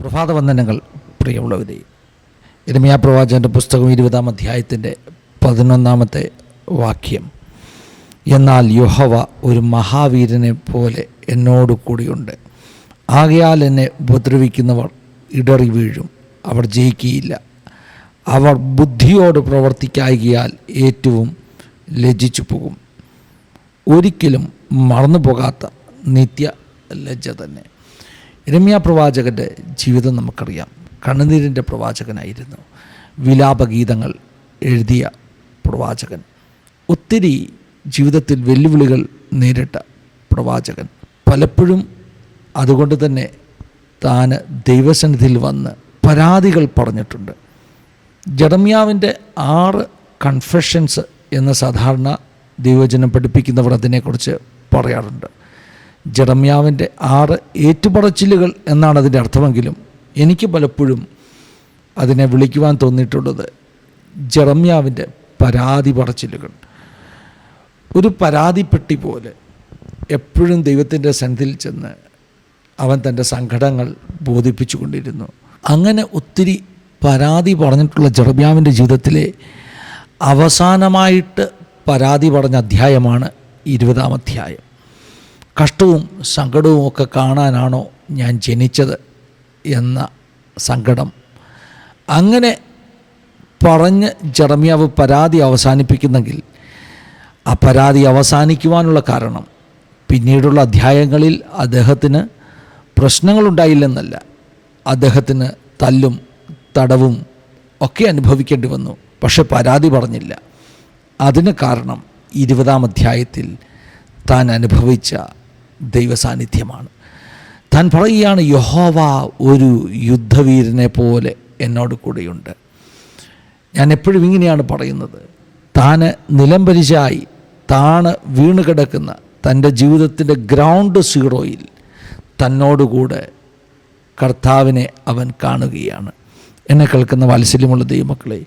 പ്രഭാതവന്ദനങ്ങൾ പ്രിയമുള്ളവരെ ഇരമിയ പ്രവാചകന്റെ പുസ്തകം ഇരുപതാം അധ്യായത്തിന്റെ പതിനൊന്നാമത്തെ വാക്യം. എന്നാൽ യഹോവ ഒരു മഹാവീരനെ പോലെ എന്നോട് കൂടിയുണ്ട്. ആകയാൽ എന്നെ ഉപദ്രവിക്കുന്നവർ ഇടറി വീഴും അവർ ജയിക്കുകയില്ല അവർ ബുദ്ധിയോട് പ്രവർത്തിക്കായികയാൽ ഏറ്റവും ലജ്ജിച്ചു പോകും. ഒരിക്കലും മറന്നു പോകാത്ത നിത്യ ലജ്ജ തന്നെ. രമ്യ പ്രവാചകന്റെ ജീവിതം നമുക്കറിയാം. കണ്ണുനീരിന്റെ പ്രവാചകനായിരുന്നു. വിലാപഗീതങ്ങൾ എഴുതിയ പ്രവാചകൻ. ഒത്തിരി ജീവിതത്തിൽ വെല്ലുവിളികൾ നേരിട്ട പ്രവാചകൻ. പലപ്പോഴും അതുകൊണ്ട് തന്നെ താൻ ദൈവസന്നിധിയിൽ വന്ന് പരാതികൾ പറഞ്ഞിട്ടുണ്ട്. ജഡമ്യാവിന്റെ ആറ് കൺഫെഷൻസ് എന്ന സാധാരണ ദൈവജനം പഠിപ്പിക്കുന്നവർ അതിനെക്കുറിച്ച് പറയാറുണ്ട്. ജഡമ്യാവിന്റെ ആറ് ഏറ്റുപറച്ചിലുകൾ എന്നാണ് അതിന്റെ അർത്ഥമെങ്കിലും എനിക്ക് പലപ്പോഴും അതിനെ വിളിക്കുവാൻ തോന്നിയിട്ടുള്ളത് ജെറമ്യാവിന്റെ പരാതി പറച്ചിലുകൾ ഒരു പരാതിപ്പെട്ടി പോലെ എപ്പോഴും ദൈവത്തിന്റെ സന്നിധിയിൽ ചെന്ന് അവൻ തന്റെ സങ്കടങ്ങൾ ബോധിപ്പിച്ചു കൊണ്ടിരുന്നു അങ്ങനെ ഒത്തിരി പരാതി പറഞ്ഞിട്ടുള്ള ജെറമ്യാവിന്റെ ജീവിതത്തിലെ അവസാനമായിട്ട് പരാതി പറഞ്ഞ അധ്യായമാണ് ഇരുപതാം അധ്യായം. കഷ്ടവും സങ്കടവും ഒക്കെ കാണാനാണോ ഞാൻ ജനിച്ചത് എന്ന സങ്കടം. അങ്ങനെ പറഞ്ഞ് ജർമ്യാവ് പരാതി അവസാനിപ്പിക്കുന്നെങ്കിൽ ആ പരാതി അവസാനിക്കുവാനുള്ള കാരണം പിന്നീടുള്ള അധ്യായങ്ങളിൽ അദ്ദേഹത്തിന് പ്രശ്നങ്ങളുണ്ടായില്ലെന്നല്ല. അദ്ദേഹത്തിന് തല്ലും തടവും ഒക്കെ അനുഭവിക്കേണ്ടി വന്നു. പക്ഷെ പരാതി പറഞ്ഞില്ല. അതിന് കാരണം ഇരുപതാം അധ്യായത്തിൽ താൻ അനുഭവിച്ച ദൈവസാന്നിധ്യമാണ്. താൻ പറയുകയാണ് യഹോവ ഒരു യുദ്ധവീരനെ പോലെ എന്നോട് കൂടെയുണ്ട്. ഞാൻ എപ്പോഴും ഇങ്ങനെയാണ് പറയുന്നത്. താൻ നിലംപരിശായി താണ് വീണ് കിടക്കുന്ന തന്റെ ജീവിതത്തിന്റെ ഗ്രൗണ്ട് സീറോയിൽ തന്നോടുകൂടെ കർത്താവിനെ അവൻ കാണുകയാണ്. എന്നെ കേൾക്കുന്ന വാത്സല്യമുള്ള ദൈവമക്കളെ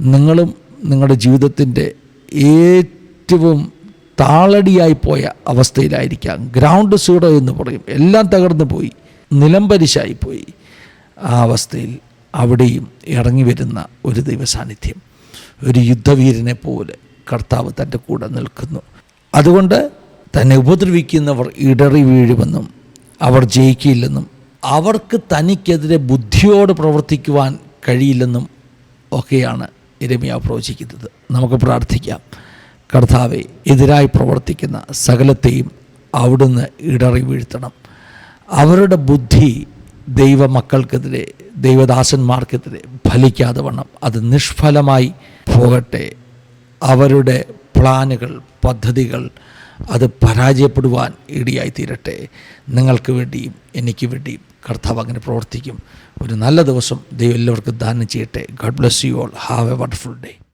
നിങ്ങളും നിങ്ങളുടെ ജീവിതത്തിന്റെ ഏറ്റവും താളടിയായി പോയ അവസ്ഥയിലായിരിക്കാം. ഗ്രൗണ്ട് സീറോ എന്ന് പറയും. എല്ലാം തകർന്നു പോയി. നിലംപരിശായി പോയി. ആ അവസ്ഥയിൽ അവിടെയും ഇറങ്ങി വരുന്ന ഒരു ദൈവസാന്നിധ്യം. ഒരു യുദ്ധവീരനെ പോലെ കർത്താവ് തന്റെ കൂടെ നിൽക്കുന്നു. അതുകൊണ്ട് തന്നെ ഉപദ്രവിക്കുന്നവർ ഇടറി വീഴുമെന്നും അവർ ജയിക്കില്ലെന്നും അവർക്ക് തനിക്കെതിരെ ബുദ്ധിയോട് പ്രവർത്തിക്കുവാൻ കഴിയില്ലെന്നും ഒക്കെയാണ് ഇരമിയ പ്രവചിക്കുന്നത്. നമുക്ക് പ്രാർത്ഥിക്കാം. കർത്താവെ എതിരായി പ്രവർത്തിക്കുന്ന സകലത്തെയും അവിടുന്ന് ഇടറി വീഴ്ത്തണം. അവരുടെ ബുദ്ധി ദൈവമക്കൾക്കെതിരെ ദൈവദാസന്മാർക്കെതിരെ ഫലിക്കാതെ വണ്ണം. അത് നിഷ്ഫലമായി പോകട്ടെ. അവരുടെ പ്ലാനുകൾ പദ്ധതികൾ അത് പരാജയപ്പെടുവാൻ ഇടയായി തീരട്ടെ. നിങ്ങൾക്ക് വേണ്ടിയും എനിക്ക് വേണ്ടിയും കർത്താവ് അങ്ങനെ പ്രവർത്തിക്കും. ഒരു നല്ല ദിവസം ദൈവം എല്ലാവർക്കും ദാനം ചെയ്യട്ടെ. God bless you all have a wonderful day